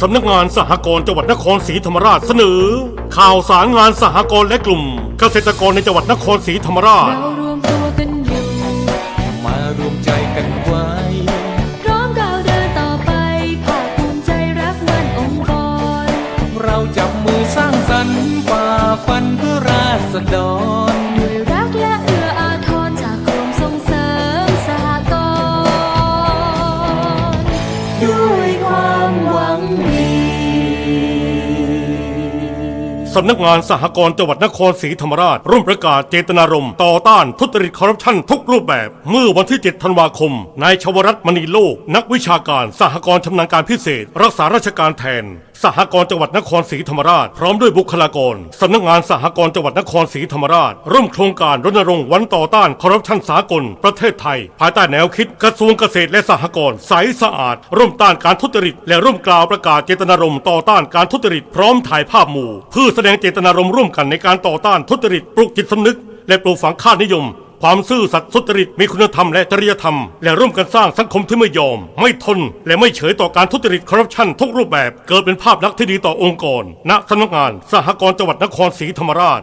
สำนักงานสหกรณ์จังหวัดนครศรีธรรมราชเสนอ ข่าวสารงานสหกรณ์และกลุ่ม เกษตรกรในจังหวัดนครศรีธรรมราช เรารวมตัวกันอยู่ มารวมใจกันไว้ พร้อมก้าวเดินต่อไป ภาคภูมิใจรักมันองค์กร เราจับมือสร้างสรรค์ฝ่าฟันเพื่อราษฎร สำนักงานสหกรณ์จังหวัดนครศรีธรรมราช ร่วมประกาศเจตนารมณ์ต่อต้านทุจริตคอร์รัปชันทุกรูปแบบ เมื่อวันที่ 7 ธันวาคม นายชวรัตน์มณีโลก นักวิชาการสหกรณ์ชำนาญการพิเศษ รักษาราชการแทน สหกรณ์จังหวัดนครศรีธรรมราช พร้อมด้วยบุคลากรสำนักงานสหกรณ์จังหวัดนครศรีธรรมราช ร่วมโครงการรณรงค์วันต่อต้านคอร์รัปชันสากล ประเทศไทย ภายใต้แนวคิดกระทรวงเกษตรและสหกรณ์ใสสะอาด ร่วมต้านการทุจริต และร่วมกล่าวประกาศเจตนารมณ์ต่อต้านการทุจริตพร้อมถ่ายภาพหมู่เพื่อแสดงเจตนารมณ์ร่วมกันในการต่อต้านทุจริตปลุกจิตสำนึก และปลูกฝังค่านิยม ความซื่อสัตย์สุจริตมีคุณธรรมและจริยธรรม และร่วมกันสร้างสังคมที่ไม่ยอม ไม่ทน และไม่เฉยต่อการทุจริตคอร์รัปชันทุกรูปแบบ เกิดเป็นภาพลักษณ์ที่ดีต่อองค์กร ณสำนักงาน สหกรณ์จังหวัดนครศรีธรรมราช